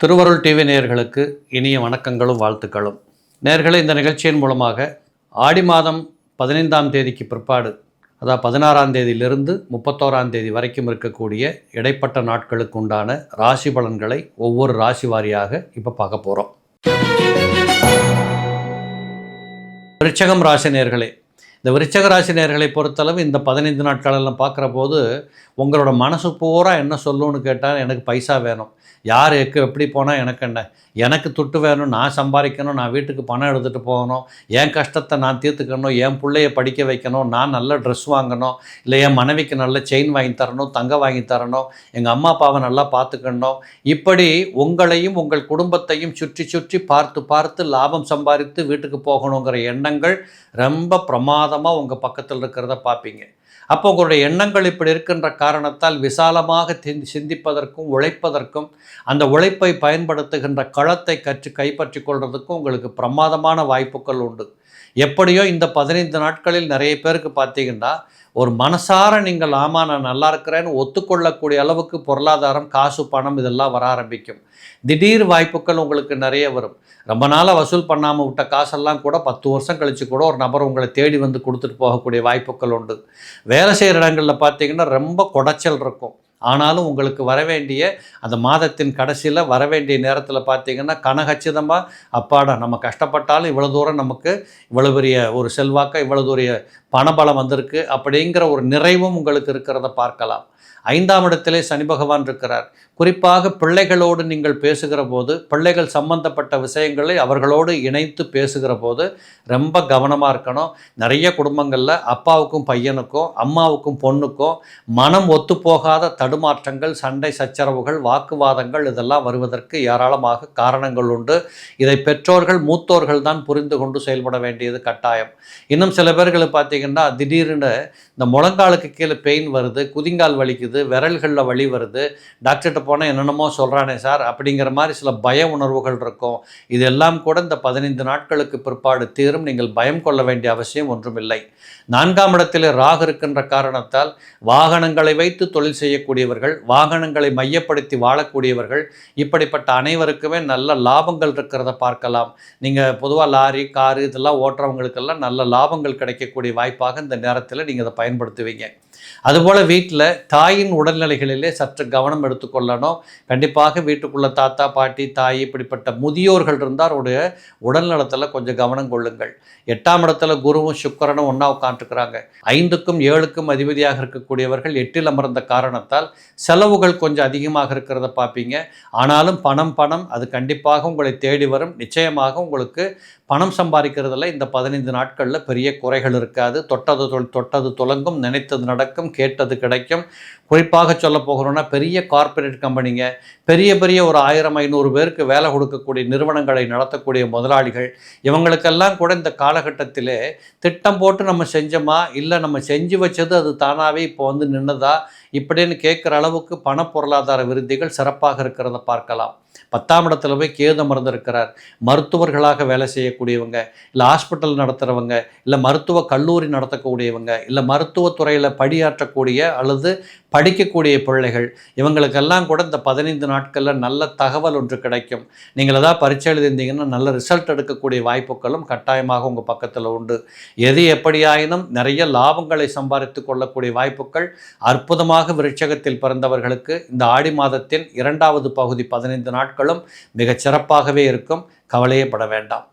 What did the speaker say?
திருவருள் டிவி நேயர்களுக்கு இனிய வணக்கங்களும் வாழ்த்துக்களும். நேர்களை இந்த நிகழ்ச்சியின் மூலமாக ஆடி மாதம் பதினைந்தாம் தேதிக்கு பிற்பாடு அதாவது பதினாறாம் தேதியிலிருந்து முப்பத்தோராம் தேதி வரைக்கும் இருக்கக்கூடிய இடைப்பட்ட நாட்களுக்கு உண்டான ராசி பலன்களை ஒவ்வொரு ராசி வாரியாக இப்போ பார்க்க போகிறோம் ரிச்சகம் ராசி நேர்களே இந்த விருச்சகராசினியர்களை ராசி பொறுத்தளவு இந்த பதினைந்து நாட்களெல்லாம் பார்க்குற போது உங்களோட மனசு பூரா என்ன சொல்லுன்னு கேட்டால் எனக்கு பைசா வேணும். யார் எக்கு எப்படி போனால் எனக்கு என்ன? எனக்கு துட்டு வேணும் நான் சம்பாதிக்கணும் நான் வீட்டுக்கு பணம் எடுத்துகிட்டு போகணும் என் கஷ்டத்தை நான் தீர்த்துக்கணும் என் பிள்ளைய படிக்க வைக்கணும் நான் நல்ல ட்ரெஸ் வாங்கணும் இல்லை என் மனைவிக்கு நல்ல செயின் வாங்கி தரணும் தங்கம் வாங்கி தரணும் எங்கள் அம்மா அப்பாவை நல்லா பார்த்துக்கணும். இப்படி உங்களையும் உங்கள் குடும்பத்தையும் சுற்றி சுற்றி பார்த்து பார்த்து லாபம் சம்பாதித்து வீட்டுக்கு போகணுங்கிற எண்ணங்கள் ரொம்ப பிரமாதமாக உங்கள் பக்கத்தில் இருக்கிறத பார்ப்பீங்க. அப்போ உங்களுடைய எண்ணங்கள் இப்படி இருக்கின்ற காரணத்தால் விசாலமாக சிந்திப்பதற்கும் உழைப்பதற்கும் அந்த உழைப்பை பயன்படுத்துகின்ற களத்தை கற்று கைப்பற்றி கொள்வதற்கும் உங்களுக்கு பிரமாதமான வாய்ப்புகள் உண்டு. எப்படியோ இந்த பதினைந்து நாட்களில் நிறைய பேருக்கு பார்த்தீங்கன்னா ஒரு மனசார நீங்கள் ஆமா நான் நல்லா இருக்கிறேன்னு ஒத்துக்கொள்ளக்கூடிய அளவுக்கு பொருளாதாரம் காசு பணம் இதெல்லாம் வர ஆரம்பிக்கும். திடீர் வாய்ப்புகள் உங்களுக்கு நிறைய வரும். ரொம்ப நாளாக வசூல் பண்ணாமல் விட்ட காசெல்லாம் கூட பத்து வருஷம் கழித்து கூட ஒரு நபர் உங்களை தேடி வந்து கொடுத்துட்டு போகக்கூடிய வாய்ப்புகள் உண்டு. வேலை செய்கிற இடங்களில் பார்த்தீங்கன்னா ரொம்ப குடைச்சல் இருக்கும். ஆனாலும் உங்களுக்கு வர வேண்டிய அந்த மாதத்தின் கடைசியில் வர வேண்டிய நேரத்தில் பார்த்தீங்கன்னா கனகச்சிதமாக அப்பாடா நம்ம கஷ்டப்பட்டாலும் இவ்வளோ தூரம் நமக்கு இவ்வளோ பெரிய ஒரு செல்வாக்காக இவ்வளோ தூரிய பணபலம் வந்திருக்கு அப்படிங்கிற ஒரு நிறைவும் உங்களுக்கு இருக்கிறத பார்க்கலாம். ஐந்தாம் இடத்திலே சனி பகவான் இருக்கிறார். குறிப்பாக பிள்ளைகளோடு நீங்கள் பேசுகிற போது பிள்ளைகள் சம்பந்தப்பட்ட விஷயங்களை அவர்களோடு இணைத்து பேசுகிற போது ரொம்ப கவனமாக இருக்கணும். நிறைய குடும்பங்களில் அப்பாவுக்கும் பையனுக்கும் அம்மாவுக்கும் பொண்ணுக்கும் மனம் ஒத்துப்போகாத தடுமாற்றங்கள் சண்டை சச்சரவுகள் வாக்குவாதங்கள் இதெல்லாம் வருவதற்கு ஏராளமாக காரணங்கள் உண்டு. இதை பெற்றோர்கள் மூத்தோர்கள் தான் புரிந்து கொண்டு செயல்பட வேண்டியது கட்டாயம். இன்னும் சில பேர்களை பார்த்தீங்கன்னா திடீர்னு இந்த முழங்காலுக்கு கீழே பெயின் வருது குதிங்கால் வலிக்குது விரல்களில் வலி வருது டாக்டர்கிட்ட போனால் என்னென்னமோ சொல்கிறானே சார் அப்படிங்கிற மாதிரி சில பய உணர்வுகள் இருக்கும். இதெல்லாம் கூட இந்த பதினைந்து நாட்களுக்கு பிற்பாடு தீரும். நீங்கள் பயம் கொள்ள வேண்டிய அவசியம் ஒன்றுமில்லை. நான்காம் இடத்திலே ராகு இருக்கின்ற காரணத்தால் வாகனங்களை வைத்து தொழில் செய்யக்கூடிய வாழக்கூடியவர்கள் வாகனங்களை மையப்படுத்தி வாழக்கூடியவர்கள் இப்படிப்பட்ட அனைவருக்குமே நல்ல லாபங்கள் இருக்கிறத பார்க்கலாம். நீங்கள் பொதுவாக லாரி காரு இதெல்லாம் ஓட்டுறவங்களுக்கெல்லாம் நல்ல லாபங்கள் கிடைக்கக்கூடிய வாய்ப்பாக இந்த நேரத்தில் நீங்கள் அதை பயன்படுத்துவீங்க. அதுபோல் வீட்டில் தாயின் உடல்நிலைகளிலே சற்று கவனம் எடுத்துக்கொள்ளணும். கண்டிப்பாக வீட்டுக்குள்ள தாத்தா பாட்டி தாய் இப்படிப்பட்ட முதியோர்கள் இருந்தால் அவருடைய உடல்நலத்தில் கொஞ்சம் கவனம் கொள்ளுங்கள். எட்டாம் இடத்துல குருவும் சுக்கரனும் ஒன்றா உட்காந்துருக்குறாங்க ஐந்துக்கும் ஏழுக்கும் அதிபதியாக இருக்கக்கூடியவர்கள் எட்டில் அமர்ந்த காரணத்தால் செலவுகள் கொஞ்சம் அதிகமாக இருக்கிறத பார்ப்பீங்க ஆனாலும் பணம் பணம் அது கண்டிப்பாக உங்களை தேடி வரும். நிச்சயமாக உங்களுக்கு பணம் சம்பாதிக்கிறதுல இந்த பதினைந்து நாட்களில் பெரிய குறைகள் இருக்காது. தொட்டது தொல் தொட்டது துலங்கும். நினைத்தது நடக்கும் கேட்டது கிடைக்கும். குறிப்பாக சொல்ல போகிறோன்னா பெரிய கார்ப்பரேட் கம்பெனிங்க பெரிய பெரிய ஒரு ஆயிரம் ஐநூறு பேருக்கு வேலை கொடுக்கக்கூடிய நிறுவனங்களை நடத்தக்கூடிய முதலாளிகள் இவங்களுக்கெல்லாம் கூட இந்த காலகட்டத்திலே திட்டம் போட்டு நம்ம செஞ்சோமா? இல்லை நம்ம செஞ்சு வச்சது அது தானாகவே இப்போ வந்து நின்னதா? இப்படின்னு கேட்குற அளவுக்கு பண பொருளாதார விருத்திகள் சிறப்பாக இருக்கிறத பார்க்கலாம். பத்தாம் இடத்துல போய் கேது அமர்ந்திருக்கிறார். மருத்துவர்களாக வேலை செய்யக்கூடியவங்க இல்லை ஹாஸ்பிட்டல் நடத்துகிறவங்க இல்லை மருத்துவ கல்லூரி நடத்தக்கூடியவங்க இல்லை மருத்துவத்துறையில் படியாற்றக்கூடிய அல்லது படிக்கக்கூடிய பிள்ளைகள் இவங்களுக்கெல்லாம் கூட இந்த பதினைந்து நாட்களில் நல்ல தகவல் ஒன்று கிடைக்கும். நீங்கள் ஏதாவது பரீட்சை எழுதியிருந்தீங்கன்னா நல்ல ரிசல்ட் எடுக்கக்கூடிய வாய்ப்புகளும் கட்டாயமாக உங்கள் பக்கத்தில் உண்டு. எது எப்படியாயினும் நிறைய லாபங்களை சம்பாதித்து கொள்ளக்கூடிய வாய்ப்புகள் அற்புதமாக விருட்சகத்தில் பிறந்தவர்களுக்கு இந்த ஆடி மாதத்தின் இரண்டாவது பகுதி பதினைந்து நாட்கள் நாட்களும் மிகச் சிறப்பாகவே இருக்கும். கவலையப்பட வேண்டாம்.